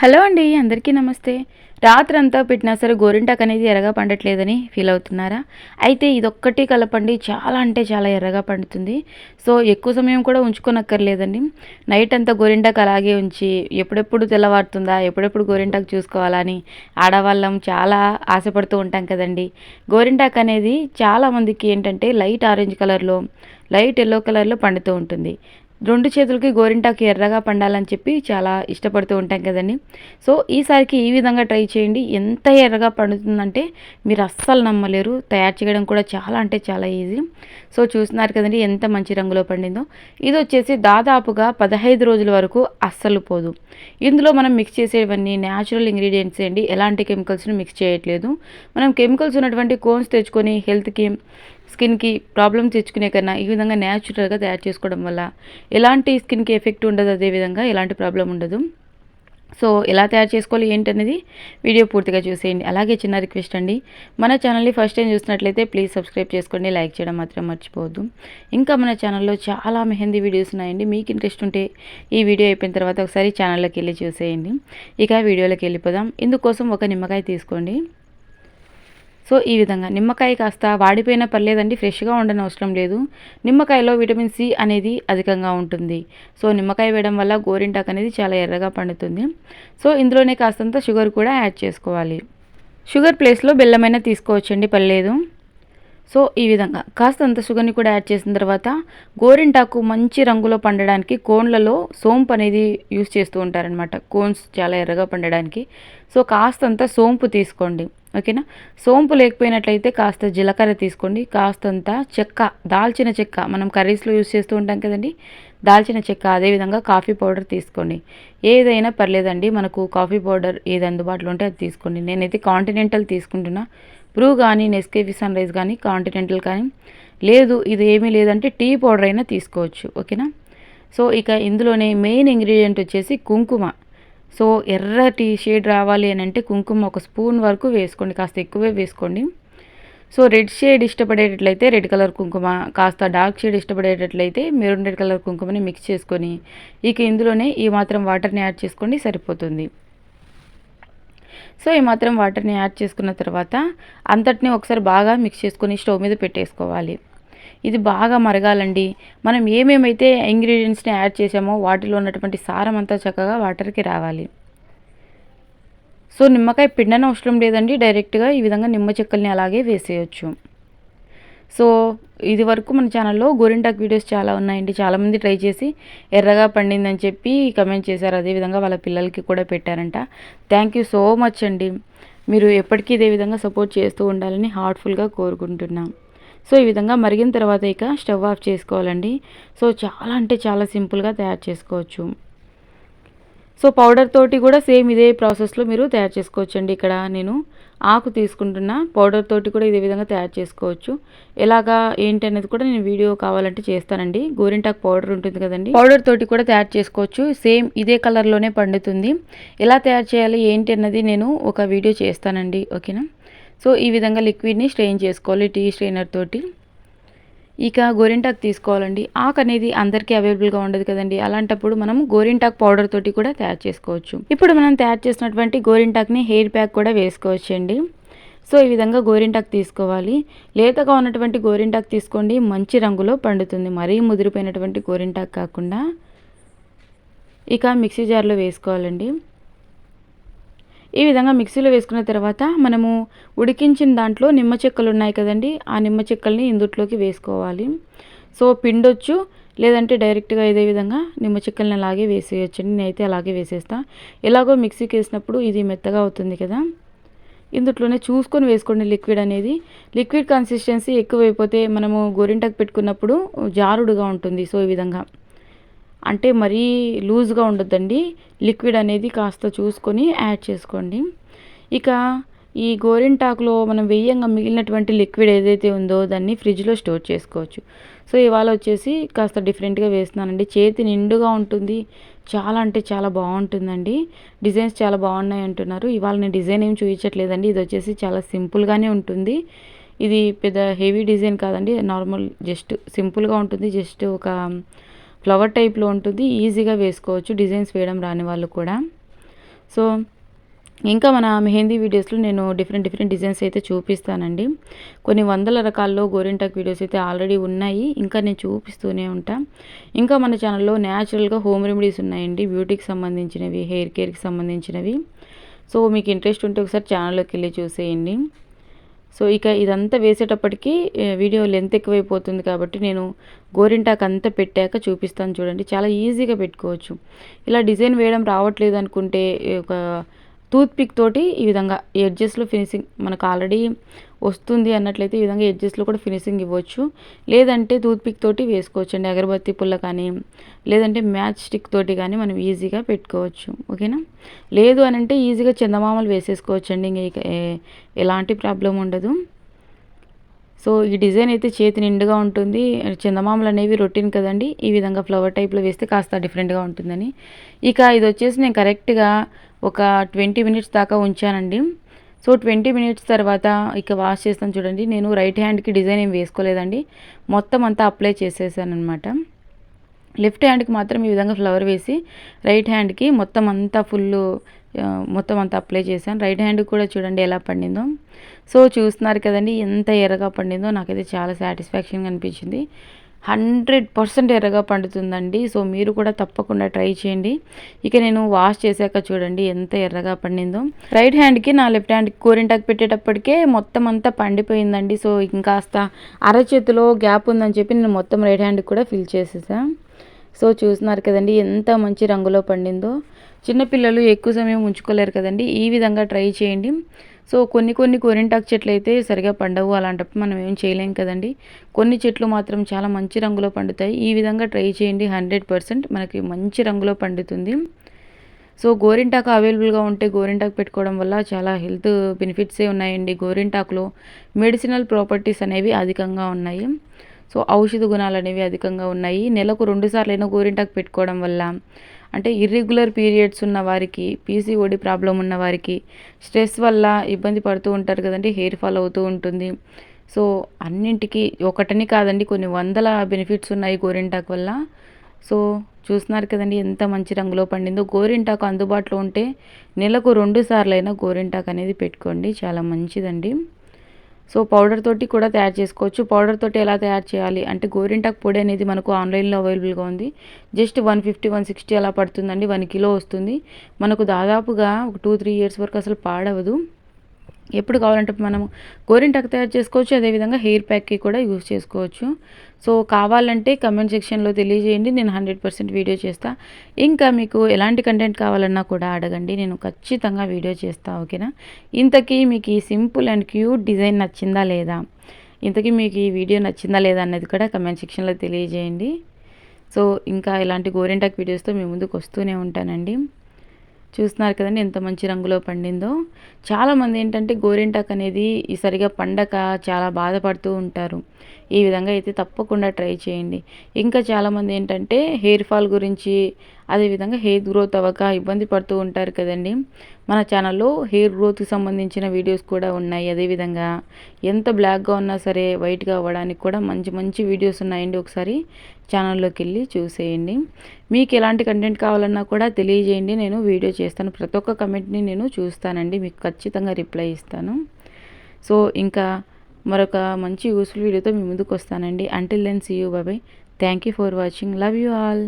Hello అండి అందరికీ నమస్తే. రాత్రంతా పెట్టినా సరే గోరింటాకు అనేది ఎర్రగా పండట్లేదని ఫీల్ అవుతున్నారా? అయితే ఇదొక్కటి కలపండి చాలా అంటే చాలా ఎర్రగా పండుతుంది. సో ఎక్కువ సమయం కూడా ఉంచుకోనక్కర్లేదండి. నైట్ అంతా గోరింటాకు అలాగే ఉంచి ఎప్పుడెప్పుడు తెల్లవారుతుందా ఎప్పుడెప్పుడు గోరింటాకు చూసుకోవాలా అని ఆడవాళ్ళం చాలా ఆశపడుతూ ఉంటాం కదండి. గోరింటాకు అనేది చాలామందికి ఏంటంటే లైట్ ఆరెంజ్ కలర్లో లైట్ ఎల్లో కలర్లో పండుతూ ఉంటుంది. రెండు చేతులకి గోరింటాకు ఎర్రగా పండాలని చెప్పి చాలా ఇష్టపడుతూ ఉంటాం కదండి. సో ఈసారికి ఈ విధంగా ట్రై చేయండి. ఎంత ఎర్రగా పండుతుందంటే మీరు అస్సలు నమ్మలేరు. తయారు చేయడం కూడా చాలా అంటే చాలా ఈజీ. సో చూస్తున్నారు కదండి ఎంత మంచి రంగులో పండిందో. ఇది వచ్చేసి దాదాపుగా పదహైదు రోజుల వరకు అస్సలు పోదు. ఇందులో మనం మిక్స్ చేసేవన్నీ న్యాచురల్ ఇంగ్రీడియంట్స్ అండి. ఎలాంటి కెమికల్స్ని మిక్స్ చేయట్లేదు. మనం కెమికల్స్ ఉన్నటువంటి కోన్స్ తెచ్చుకొని హెల్త్కి స్కిన్కి ప్రాబ్లమ్స్ తెచ్చుకునే కన్నా ఈ విధంగా న్యాచురల్గా తయారు చేసుకోవడం వల్ల ఎలాంటి స్కిన్కి ఎఫెక్ట్ ఉండదు అదేవిధంగా ఎలాంటి ప్రాబ్లం ఉండదు. సో ఎలా తయారు చేసుకోవాలి ఏంటనేది వీడియో పూర్తిగా చూసేయండి. అలాగే చిన్న రిక్వెస్ట్ అండి మన ఛానల్ని ఫస్ట్ టైం చూసినట్లయితే ప్లీజ్ సబ్స్క్రైబ్ చేసుకోండి లైక్ చేయడం మాత్రం మర్చిపోవద్దు. ఇంకా మన ఛానల్లో చాలా మెహందీ వీడియోస్ ఉన్నాయండి మీకు ఇంట్రెస్ట్ ఉంటే ఈ వీడియో అయిపోయిన తర్వాత ఒకసారి ఛానల్లోకి వెళ్ళి చూసేయండి. ఇక వీడియోలోకి వెళ్ళిపోదాం. ఇందుకోసం ఒక నిమ్మకాయ తీసుకోండి. సో ఈ విధంగా. నిమ్మకాయ కాస్త వాడిపోయినా పర్లేదండి ఫ్రెష్గా ఉండని అవసరం లేదు. నిమ్మకాయలో విటమిన్ సి అనేది అధికంగా ఉంటుంది. సో నిమ్మకాయ వేయడం వల్ల గోరింటాకు అనేది చాలా ఎర్రగా పండుతుంది. సో ఇందులోనే కాస్తంత షుగర్ కూడా యాడ్ చేసుకోవాలి. షుగర్ ప్లేస్లో బెల్లమైనా తీసుకోవచ్చండి పర్లేదు. సో ఈ విధంగా. కాస్త అంత షుగర్ని కూడా యాడ్ చేసిన తర్వాత గోరింటాకు మంచి రంగులో పండడానికి కోన్లలో సోంపు అనేది యూస్ చేస్తూ ఉంటారనమాట కోన్స్ చాలా ఎర్రగా పండడానికి. సో కాస్తంత సోంపు తీసుకోండి. ఓకేనా? సోంపు లేకపోయినట్లయితే కాస్త జీలకర్ర తీసుకోండి. కాస్తంత చెక్క దాల్చిన చెక్క. మనం కర్రీస్లో యూస్ చేస్తూ ఉంటాం కదండి. దాల్చిన చెక్క అదేవిధంగా కాఫీ పౌడర్ తీసుకోండి. ఏదైనా పర్లేదండి. మనకు కాఫీ పౌడర్ ఏది అందుబాటులో ఉంటే అది తీసుకోండి. నేనైతే కాంటినెంటల్ తీసుకుంటున్నా. బ్రూ కానీ నెస్కేఫీ సన్ రైజ్ కానీ కాంటినెంటల్ కానీ లేదు. ఇది ఏమీ లేదంటే టీ పౌడర్ అయినా తీసుకోవచ్చు. ఓకేనా? సో ఇక ఇందులోనే మెయిన్ ఇంగ్రీడియంట్ వచ్చేసి కుంకుమ. సో ఎర్రటి షేడ్ రావాలి అని అంటే కుంకుమ ఒక స్పూన్ వరకు వేసుకోండి కాస్త ఎక్కువే వేసుకోండి. సో రెడ్ షేడ్ ఇష్టపడేటట్లయితే రెడ్ కలర్ కుంకుమ కాస్త డార్క్ షేడ్ ఇష్టపడేటట్లయితే మెరూన్ రెడ్ కలర్ కుంకుమని మిక్స్ చేసుకొని ఇక ఇందులోనే ఈ మాత్రం వాటర్ని యాడ్ చేసుకోండి సరిపోతుంది. సో ఈ మాత్రం వాటర్ని యాడ్ చేసుకున్న తర్వాత అంతటిని ఒకసారి బాగా మిక్స్ చేసుకొని స్టవ్ మీద పెట్టేసుకోవాలి. ఇది బాగా మరగాలండి. మనం ఏమేమైతే ఇంగ్రీడియంట్స్ని యాడ్ చేసామో వాటిలో ఉన్నటువంటి సారం అంతా చక్కగా వాటర్కి రావాలి. సో నిమ్మకాయ పిండన అవసరం లేదండి. డైరెక్ట్గా ఈ విధంగా నిమ్మ చెక్కల్ని అలాగే వేసేయచ్చు. సో ఇది వరకు మన ఛానల్లో గోరింటాక్ వీడియోస్ చాలా ఉన్నాయండి. చాలామంది ట్రై చేసి ఎర్రగా పండిందని చెప్పి కమెంట్ చేశారు. అదేవిధంగా వాళ్ళ పిల్లలకి కూడా పెట్టారంట. థ్యాంక్ యూ సో మచ్ అండి. మీరు ఎప్పటికీ ఇదే విధంగా సపోర్ట్ చేస్తూ ఉండాలని హార్ట్ఫుల్గా కోరుకుంటున్నాం. సో ఈ విధంగా మరిగిన తర్వాత ఇక స్టవ్ ఆఫ్ చేసుకోవాలండి. సో చాలా అంటే చాలా సింపుల్గా తయారు చేసుకోవచ్చు. సో పౌడర్ తోటి కూడా సేమ్ ఇదే ప్రాసెస్లో మీరు తయారు చేసుకోవచ్చండి. ఇక్కడ నేను ఆకు తీసుకుంటున్న పౌడర్ తోటి కూడా ఇదే విధంగా తయారు చేసుకోవచ్చు. ఎలాగా ఏంటి అనేది కూడా నేను వీడియో కావాలంటే చేస్తానండి. గోరింటాకు పౌడర్ ఉంటుంది కదండి. పౌడర్ తోటి కూడా తయారు చేసుకోవచ్చు. సేమ్ ఇదే కలర్లోనే పండుతుంది. ఎలా తయారు చేయాలి ఏంటి అన్నది నేను ఒక వీడియో చేస్తానండి. ఓకేనా? సో ఈ విధంగా లిక్విడ్ని స్ట్రెయిన్ చేసుకోవాలి టీ స్ట్రెయినర్ తోటి. ఇక గోరింటాకు తీసుకోవాలండి. ఆకు అనేది అందరికీ అవైలబుల్గా ఉండదు కదండి. అలాంటప్పుడు మనం గోరింటాక్ పౌడర్ తోటి కూడా తయారు చేసుకోవచ్చు. ఇప్పుడు మనం తయారు చేసినటువంటి గోరింటాక్ని హెయిర్ ప్యాక్ కూడా వేసుకోవచ్చండి. సో ఈ విధంగా గోరింటాకు తీసుకోవాలి. లేతగా ఉన్నటువంటి గోరింటాకు తీసుకోండి. మంచి రంగులో పండుతుంది. మరీ ముదిరిపోయినటువంటి గోరింటాకు కాకుండా. ఇక మిక్సీ జార్లో వేసుకోవాలండి. ఈ విధంగా మిక్సీలో వేసుకున్న తర్వాత మనము ఉడికించిన దాంట్లో నిమ్మ చెక్కలు ఉన్నాయి కదండి ఆ నిమ్మ చెక్కల్ని ఇందుట్లోకి వేసుకోవాలి. సో పిండొచ్చు లేదంటే డైరెక్ట్గా ఇదే విధంగా నిమ్మ చెక్కల్ని అలాగే వేసేయచ్చండి నేనైతే అలాగే వేసేస్తా. ఎలాగో మిక్సీకి వేసినప్పుడు ఇది మెత్తగా అవుతుంది కదా. ఇందుట్లోనే చూసుకొని వేసుకోండి లిక్విడ్ అనేది. లిక్విడ్ కన్సిస్టెన్సీ ఎక్కువైపోతే మనము గోరింటకు పెట్టుకున్నప్పుడు జారుడుగా ఉంటుంది సో ఈ విధంగా. అంటే మరీ లూజ్గా ఉండొద్దండి. లిక్విడ్ అనేది కాస్త చూసుకొని యాడ్ చేసుకోండి. ఇక ఈ గోరింటాకులో మనం వెయ్యంగా మిగిలినటువంటి లిక్విడ్ ఏదైతే ఉందో దాన్ని ఫ్రిడ్జ్లో స్టోర్ చేసుకోవచ్చు. సో ఇవాళ వచ్చేసి కాస్త డిఫరెంట్గా వేస్తున్నానండి. చేతి నిండుగా ఉంటుంది. చాలా అంటే చాలా బాగుంటుందండి. డిజైన్స్ చాలా బాగున్నాయి అంటున్నారు. ఇవాళ నేను డిజైన్ ఏం చూపించట్లేదండి. ఇది వచ్చేసి చాలా సింపుల్గానే ఉంటుంది. ఇది పెద్ద హెవీ డిజైన్ కాదండి. నార్మల్ జస్ట్ సింపుల్గా ఉంటుంది. జస్ట్ ఒక ఫ్లవర్ టైప్లో ఉంటుంది. ఈజీగా వేసుకోవచ్చు. డిజైన్స్ వేయడం రాని వాళ్ళు కూడా. సో ఇంకా మన మెహందీ వీడియోస్లో నేను డిఫరెంట్ డిఫరెంట్ డిజైన్స్ అయితే చూపిస్తానండి. కొన్ని వందల రకాల్లో గోరింటాక్ వీడియోస్ అయితే ఆల్రెడీ ఉన్నాయి. ఇంకా నేను చూపిస్తూనే ఉంటా. ఇంకా మన ఛానల్లో న్యాచురల్గా హోమ్ రెమెడీస్ ఉన్నాయండి. బ్యూటీకి సంబంధించినవి హెయిర్ కేర్కి సంబంధించినవి. సో మీకు ఇంట్రెస్ట్ ఉంటే ఒకసారి ఛానల్లోకి వెళ్ళి చూసేయండి. సో ఇక ఇదంతా వేసేటప్పటికి వీడియో లెంత్ ఎక్కువైపోతుంది కాబట్టి నేను గోరింటాకు అంతా పెట్టాక చూపిస్తాను చూడండి. చాలా ఈజీగా పెట్టుకోవచ్చు. ఇలా డిజైన్ వేయడం రావట్లేదు అనుకుంటే ఒక టూత్ పిక్ తోటి ఈ విధంగా ఎడ్జెస్లో ఫినిషింగ్ మనకు ఆల్రెడీ వస్తుంది అన్నట్లయితే ఈ విధంగా ఎడ్జెస్లో కూడా ఫినిషింగ్ ఇవ్వచ్చు. లేదంటే టూత్ పిక్ తోటి వేసుకోవచ్చు అండి అగరబత్తి పుల్ల కానీ లేదంటే మ్యాచ్ స్టిక్ తోటి కానీ మనం ఈజీగా పెట్టుకోవచ్చు. ఓకేనా? లేదు అని అంటే ఈజీగా చందమామలు వేసేసుకోవచ్చు అండి ఇంక ఎలాంటి ప్రాబ్లం ఉండదు. సో ఈ డిజైన్ అయితే చేతి నిండుగా ఉంటుంది. చందమామలు అనేవి రొటీన్ కదండి. ఈ విధంగా ఫ్లవర్ టైప్లో వేస్తే కాస్త డిఫరెంట్గా ఉంటుందని. ఇక ఇది వచ్చేసి నేను కరెక్ట్గా ఒక ట్వంటీ మినిట్స్ దాకా ఉంచానండి. సో ట్వంటీ మినిట్స్ తర్వాత ఇక వాష్ చేస్తాను చూడండి. నేను రైట్ హ్యాండ్కి డిజైన్ ఏం వేసుకోలేదండి. మొత్తం అంతా అప్లై చేసేసాను అనమాట లెఫ్ట్ హ్యాండ్కి మాత్రం ఈ విధంగా ఫ్లవర్ వేసి రైట్ హ్యాండ్కి మొత్తం అంతా ఫుల్ మొత్తం అంతా అప్లై చేశాను. రైట్ హ్యాండ్ కూడా చూడండి ఎలా పండిందో. సో చూస్తున్నారు కదండి ఎంత ఎర్రగా పండిందో. నాకైతే చాలా సాటిస్ఫాక్షన్గా అనిపించింది హండ్రెడ్ పర్సెంట్ ఎర్రగా పండుతుందండి. సో మీరు కూడా తప్పకుండా ట్రై చేయండి. ఇక నేను వాష్ చేశాక చూడండి ఎంత ఎర్రగా పండిందో. రైట్ హ్యాండ్కి నా లెఫ్ట్ హ్యాండ్కి కూరింటాకు పెట్టేటప్పటికే మొత్తం అంతా పండిపోయిందండి. సో ఇంకాస్త అరచేతిలో గ్యాప్ ఉందని చెప్పి నేను మొత్తం రైట్ హ్యాండ్కి కూడా ఫిల్ చేసేసాను సో చూస్తున్నారు కదండి ఎంత మంచి రంగులో పండిందో. చిన్నపిల్లలు ఎక్కువ సమయం ఉంచుకోలేరు కదండి. ఈ విధంగా ట్రై చేయండి. సో కొన్ని కొన్ని గోరింటాకు చెట్లు అయితే సరిగా పండవు. అలాంటప్పుడు మనం ఏం చేయలేం కదండి. కొన్ని చెట్లు మాత్రం చాలా మంచి రంగులో పండుతాయి. ఈ విధంగా ట్రై చేయండి. హండ్రెడ్ పర్సెంట్ మనకి మంచి రంగులో పండుతుంది. సో గోరింటాకు అవైలబుల్గా ఉంటే గోరింటాకు పెట్టుకోవడం వల్ల చాలా హెల్త్ బెనిఫిట్సే ఉన్నాయండి. గోరింటాకులో మెడిసినల్ ప్రాపర్టీస్ అనేవి అధికంగా ఉన్నాయి. సో ఔషధ గుణాలు అనేవి అధికంగా ఉన్నాయి. నెలకు రెండుసార్లు అయినా గోరింటాకు పెట్టుకోవడం వల్ల అంటే ఇర్రెగ్యులర్ పీరియడ్స్ ఉన్న వారికి పీసీఓడి ప్రాబ్లం ఉన్న వారికి స్ట్రెస్ వల్ల ఇబ్బంది పడుతూ ఉంటారు కదండి హెయిర్ ఫాల్ అవుతూ ఉంటుంది. సో అన్నింటికి ఒకటని కాదండి కొన్ని వందల బెనిఫిట్స్ ఉన్నాయి గోరింటాకు వల్ల. సో చూస్తున్నారు కదండి ఎంత మంచి రంగులో పండిందో. గోరింటాకు అందుబాటులో ఉంటే నెలకు రెండు సార్లైనా గోరింటాకు అనేది పెట్టుకోండి చాలా మంచిదండి. సో పౌడర్ తోటి కూడా తయారు చేసుకోవచ్చు. పౌడర్ తోటి ఎలా తయారు చేయాలి అంటే గోరింటాకు పొడి అనేది మనకు ఆన్లైన్లో అవైలబుల్గా ఉంది. Just one fifty one sixty అలా పడుతుందండి. వన్ కిలో వస్తుంది. మనకు దాదాపుగా ఒక టూ త్రీ ఇయర్స్ వరకు అసలు పాడవదు. ఎప్పుడు కావాలంటే మనం గోరింటాకు తయారు చేసుకోవచ్చు అదేవిధంగా హెయిర్ ప్యాక్కి కూడా యూజ్ చేసుకోవచ్చు. సో కావాలంటే కమెంట్ సెక్షన్లో తెలియజేయండి నేను హండ్రెడ్ పర్సెంట్ వీడియో చేస్తా. ఇంకా మీకు ఎలాంటి కంటెంట్ కావాలన్నా కూడా అడగండి నేను ఖచ్చితంగా వీడియో చేస్తా ఓకేనా? ఇంతకీ మీకు ఈ సింపుల్ అండ్ క్యూట్ డిజైన్ నచ్చిందా లేదా? ఇంతకీ మీకు ఈ వీడియో నచ్చిందా లేదా అన్నది కూడా కమెంట్ సెక్షన్లో తెలియజేయండి. సో ఇంకా ఇలాంటి గోరింటాక్ వీడియోస్తో మీ ముందుకు వస్తూనే ఉంటానండి. చూస్తున్నారు కదండి ఎంత మంచి రంగులో పండిందో. చాలామంది ఏంటంటే గోరింటాక్ అనేది ఈ సరిగా పండక చాలా బాధపడుతూ ఉంటారు. ఈ విధంగా అయితే తప్పకుండా ట్రై చేయండి. ఇంకా చాలామంది ఏంటంటే హెయిర్ ఫాల్ గురించి అదేవిధంగా హెయిర్ గ్రోత్ అవ్వక ఇబ్బంది పడుతూ ఉంటారు కదండి. మన ఛానల్లో హెయిర్ గ్రోత్కి సంబంధించిన వీడియోస్ కూడా ఉన్నాయి. అదేవిధంగా ఎంత బ్లాక్గా ఉన్నా సరే వైట్గా అవ్వడానికి కూడా మంచి మంచి వీడియోస్ ఉన్నాయండి ఒకసారి ఛానల్లోకి వెళ్ళి చూసేయండి. మీకు ఎలాంటి కంటెంట్ కావాలన్నా కూడా తెలియజేయండి. నేను వీడియో చేస్తాను. ప్రతి ఒక్క కమెంట్ని నేను చూస్తానండి. మీకు ఖచ్చితంగా రిప్లై ఇస్తాను. సో ఇంకా మరొక మంచి యూస్ఫుల్ వీడియోతో మీ ముందుకు వస్తానండి. Until then see you bye bye thank you for watching love you all